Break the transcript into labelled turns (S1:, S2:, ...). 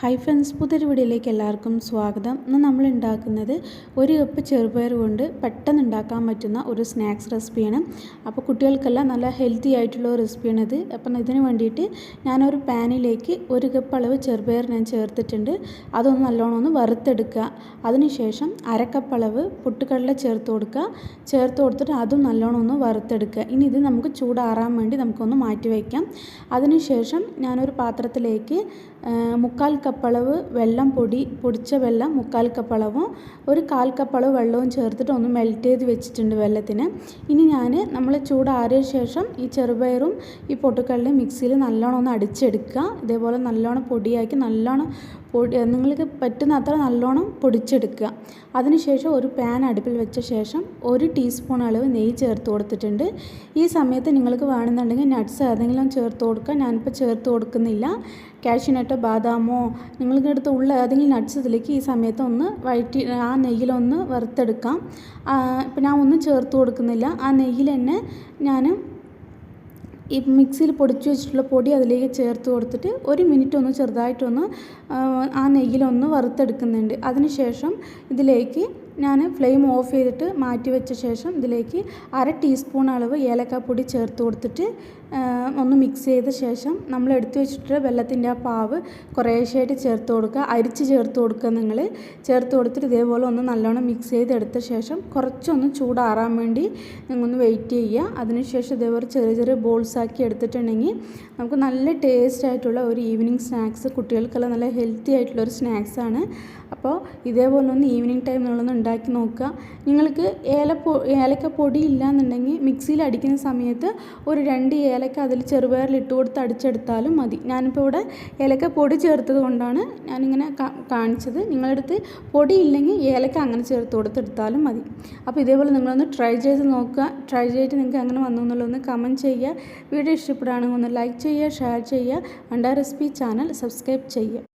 S1: hi friends പുതിയൊരു വീഡിയോയിലേക്ക് എല്ലാവർക്കും സ്വാഗതം ഇന്ന് നമ്മൾ ഉണ്ടാക്കുന്നത് ഒരു കപ്പ് ചെറുപയർ കൊണ്ട് പെട്ടെന്ന് ഉണ്ടാക്കാൻ പറ്റുന്ന ഒരു സ്നാക്സ് റെസിപ്പിയാണ് അപ്പോൾ കുട്ടികൾക്കെല്ലാം നല്ല ഹെൽത്തി ആയിട്ടുള്ള റെസിപ്പിയാണിത് അപ്പം ഇതിന് വേണ്ടിയിട്ട് ഞാനൊരു പാനിലേക്ക് ഒരു കപ്പ് അളവ് ചെറുപയർ ഞാൻ ചേർത്തിട്ടുണ്ട് അതൊന്ന് നല്ലോണം ഒന്ന് വറുത്തെടുക്കുക അതിനുശേഷം അരക്കപ്പ് അളവ് പുട്ടുകടല ചേർത്ത് കൊടുക്കുക ചേർത്ത് കൊടുത്തിട്ട് അതും നല്ലോണം ഒന്ന് വറുത്തെടുക്കുക ഇനി ഇത് നമുക്ക് ചൂടാറാൻ വേണ്ടി നമുക്കൊന്ന് മാറ്റി വയ്ക്കാം അതിനുശേഷം ഞാനൊരു പാത്രത്തിലേക്ക് മുക്കാൽ കപ്പ് അളവ് വെള്ളം പൊടി പൊടിച്ച വെള്ളം മുക്കാൽ കപ്പ് അളവും ഒരു കാൽ കപ്പ് അളവ് വെള്ളവും ചേർത്തിട്ട് ഒന്ന് മെൽറ്റ് ചെയ്ത് വെച്ചിട്ടുണ്ട് വെള്ളത്തിന് ഇനി ഞാൻ നമ്മൾ ചൂടാറിയ ശേഷം ഈ ചെറുപയറും ഈ പൊട്ടുക്കടലയും മിക്സിയിൽ നല്ലോണം ഒന്ന് അടിച്ചെടുക്കുക ഇതേപോലെ നല്ലോണം പൊടിയാക്കി നല്ലോണം പൊടി നിങ്ങൾക്ക് പറ്റുന്ന അത്ര നല്ലോണം പൊടിച്ചെടുക്കുക അതിനുശേഷം ഒരു പാൻ അടുപ്പിൽ വെച്ച ശേഷം ഒരു ടീസ്പൂൺ അളവ് നെയ്യ് ചേർത്ത് കൊടുത്തിട്ടുണ്ട് ഈ സമയത്ത് നിങ്ങൾക്ക് വേണമെന്നുണ്ടെങ്കിൽ നട്ട്സ് ഏതെങ്കിലും ചേർത്ത് കൊടുക്കുക ഞാനിപ്പോൾ ചേർത്ത് കൊടുക്കുന്നില്ല കാഷ്യൂനട്ടോ ബാദാമോ നിങ്ങൾക്ക് അടുത്ത് ഉള്ള ഏതെങ്കിലും നട്ട്സ് ഇതിലേക്ക് ഈ സമയത്ത് ഒന്ന് വയറ്റി ആ നെയ്യിലൊന്ന് വറുത്തെടുക്കാം ഇപ്പം ഞാൻ ഒന്നും ചേർത്ത് കൊടുക്കുന്നില്ല ആ നെയ്യിൽ തന്നെ ഞാൻ ഈ മിക്സിയിൽ പൊടിച്ചു വെച്ചിട്ടുള്ള പൊടി അതിലേക്ക് ചേർത്ത് കൊടുത്തിട്ട് ഒരു മിനിറ്റ് ഒന്ന് ചെറുതായിട്ടൊന്ന് ആ നെയ്യിലൊന്ന് വറുത്തെടുക്കുന്നുണ്ട് അതിനുശേഷം ഇതിലേക്ക് ഞാൻ ഫ്ലെയിം ഓഫ് ചെയ്തിട്ട് മാറ്റി വെച്ച ശേഷം ഇതിലേക്ക് അര ടീസ്പൂൺ അളവ് ഏലക്കാപ്പൊടി ചേർത്ത് കൊടുത്തിട്ട് ഒന്ന് മിക്സ് ചെയ്ത ശേഷം നമ്മൾ എടുത്തു വെച്ചിട്ട് വെള്ളത്തിൻ്റെ ആ പാവ് കുറേശ്ശെയായിട്ട് ചേർത്ത് കൊടുക്കുക അരിച്ച് ചേർത്ത് കൊടുക്കുക നിങ്ങൾ ചേർത്ത് കൊടുത്തിട്ട് ഇതേപോലെ ഒന്ന് നല്ലോണം മിക്സ് ചെയ്തെടുത്ത ശേഷം കുറച്ചൊന്ന് ചൂടാറാൻ വേണ്ടി നിങ്ങളൊന്ന് വെയിറ്റ് ചെയ്യുക അതിനുശേഷം ഇതേപോലെ ചെറിയ ചെറിയ ബോൾസ് ആക്കി എടുത്തിട്ടുണ്ടെങ്കിൽ നമുക്ക് നല്ല ടേസ്റ്റ് ആയിട്ടുള്ള ഒരു ഈവനിങ് സ്നാക്സ് കുട്ടികൾക്കെല്ലാം നല്ല ഹെൽത്തി ആയിട്ടുള്ള ഒരു സ്നാക്സാണ് അപ്പോൾ ഇതേപോലെ ഒന്ന് ഈവനിങ് ടൈമിലുള്ള ഉണ്ടാക്കി നോക്കുക നിങ്ങൾക്ക് ഏലപ്പൊ ഏലക്ക പൊടി ഇല്ലാന്നുണ്ടെങ്കിൽ മിക്സിയിൽ അടിക്കുന്ന സമയത്ത് ഒരു രണ്ട് ഏലക്ക അതിൽ ചെറുപയറിലിട്ട് കൊടുത്ത് അടിച്ചെടുത്താലും മതി ഞാനിപ്പോൾ ഇവിടെ ഏലക്ക പൊടി ചേർത്തത് കൊണ്ടാണ് ഞാനിങ്ങനെ കാണിച്ചത് നിങ്ങളടുത്ത് പൊടി ഇല്ലെങ്കിൽ ഏലക്ക അങ്ങനെ ചേർത്ത് കൊടുത്തെടുത്താലും മതി അപ്പോൾ ഇതേപോലെ നിങ്ങളൊന്ന് ട്രൈ ചെയ്ത് നോക്കുക ട്രൈ ചെയ്തിട്ട് നിങ്ങൾക്ക് അങ്ങനെ വന്നു എന്നുള്ളതൊന്ന് കമൻറ്റ് ചെയ്യുക വീഡിയോ ഇഷ്ടപ്പെടുകയാണെങ്കിൽ ഒന്ന് ലൈക്ക് ചെയ്യുക ഷെയർ ചെയ്യുക അണ്ടാ റെസിപ്പി ചാനൽ സബ്സ്ക്രൈബ് ചെയ്യുക